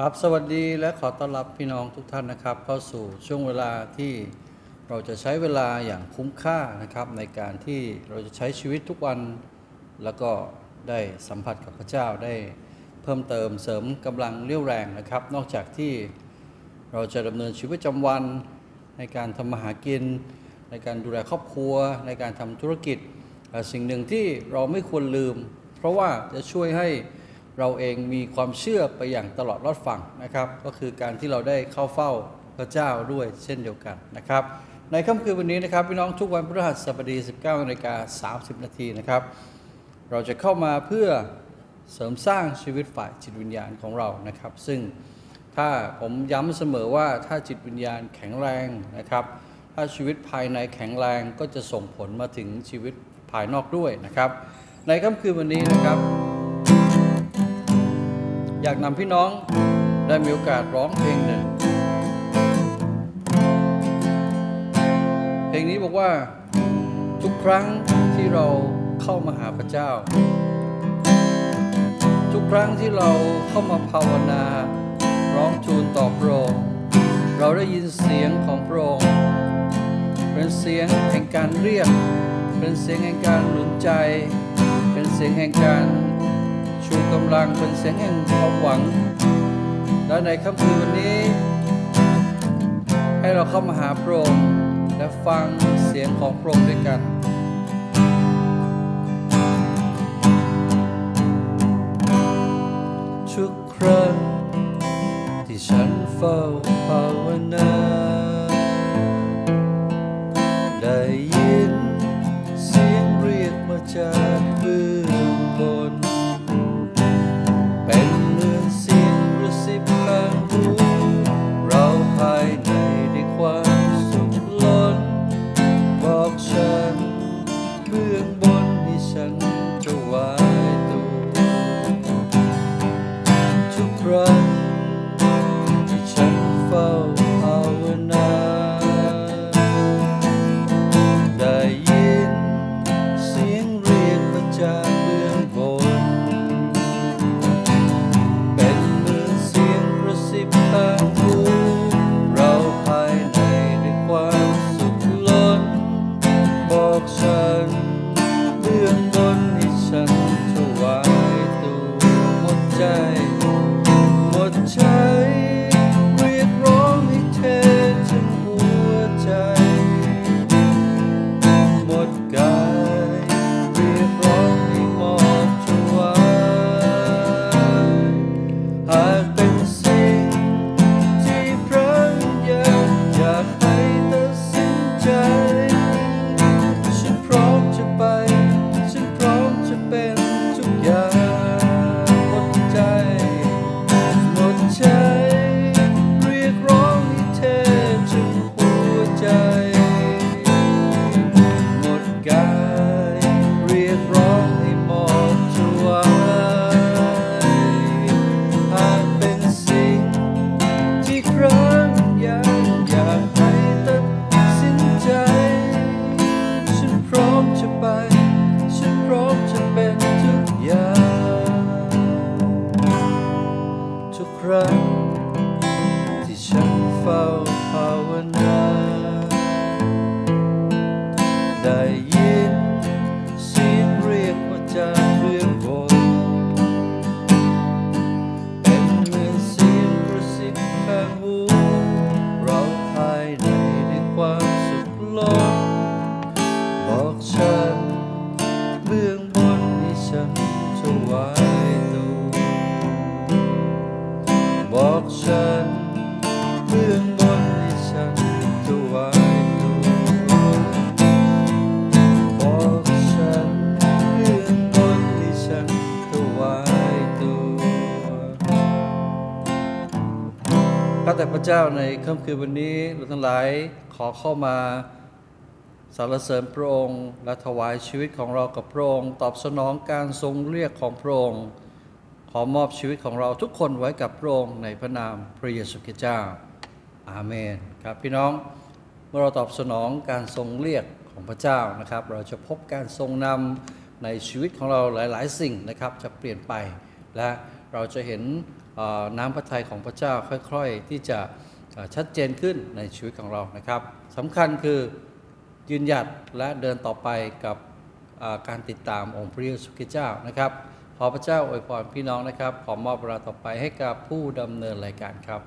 ครับ สวัสดีและขอต้อนรับพี่น้องทุกท่านนะครับ เข้าสู่ช่วงเวลาที่เราจะใช้เวลาอย่างคุ้มค่านะครับ ในการที่เราจะใช้ชีวิตทุกวัน แล้วก็ได้สัมผัสกับพระเจ้าได้เพิ่มเติมเสริมกำลังเรี่ยวแรงนะครับ นอกจากที่เราจะดำเนินชีวิตประจำวัน ในการทำมาหากิน ในการดูแลครอบครัว ในการทำธุรกิจ สิ่งหนึ่งที่เราไม่ควรลืม เพราะว่าจะช่วยให้ เราเองมีความเชื่อไปอย่างตลอดรอดฝั่งนะครับ ก็คือการที่เราได้เข้าเฝ้าพระเจ้าด้วยเช่นเดียวกันนะครับ ในค่ำคืนวันนี้นะครับพี่น้องทุกวันพฤหัสบดี 19นาฬิกา30 นาทีนะครับ เราจะเข้ามาเพื่อเสริมสร้างชีวิตฝ่ายจิตวิญญาณของเรานะครับ ซึ่งถ้าผมย้ำเสมอว่าถ้าจิตวิญญาณแข็งแรงนะครับ ถ้าชีวิตภายในแข็งแรงก็จะส่งผลมาถึงชีวิตภายนอกด้วยนะครับ ในค่ำคืนวันนี้นะครับ อยากนำพี่น้องได้มีโอกาสร้องเพลงหนึ่ง เพลงนี้บอกว่าทุกครั้งที่เราเข้ามาหาพระเจ้า ทุกครั้งที่เราเข้ามาภาวนา ร้องทูลต่อพระองค์เราได้ยินเสียงของพระองค์เป็นเสียงแห่งการเรียก เป็นเสียงแห่งการหนุนใจ เป็นเสียงแห่งการ ชูกำลังเป็นเสียงแห่งความหวัง และในค่ำคืนวันนี้ ให้เราเข้ามาหาพระองค์และฟังเสียงของพระองค์ด้วยกันทุกครั้งที่ฉันเฝ้าภาวาวนา แต่พระเจ้าในค่ำคืนวันนี้เราทั้งหลายขอเข้ามาสรรเสริญพระองค์ และถวายชีวิตของเรากับพระองค์ ตอบสนองการทรงเรียกของพระองค์ ขอมอบชีวิตของเราทุกคนไว้กับพระองค์ในพระนามพระเยซูคริสต์เจ้า อาเมนครับพี่น้องเมื่อเราตอบสนองการทรงเรียกของพระเจ้านะครับ เราจะพบการทรงนำในชีวิตของเราหลาย ๆ สิ่งนะครับ จะเปลี่ยนไปและเราจะเห็น น้ำพระทัยของพระเจ้าค่อยๆ ที่จะชัดเจนขึ้นในชีวิตของเรานะครับสำคัญคือยืนหยัดและเดินต่อไปกับการติดตามองค์พระเยซูคริสต์เจ้านะครับ ขอพระเจ้าอวยพรพี่น้องนะครับ ขอมอบเวลาต่อไปให้กับผู้ดำเนินรายการครับ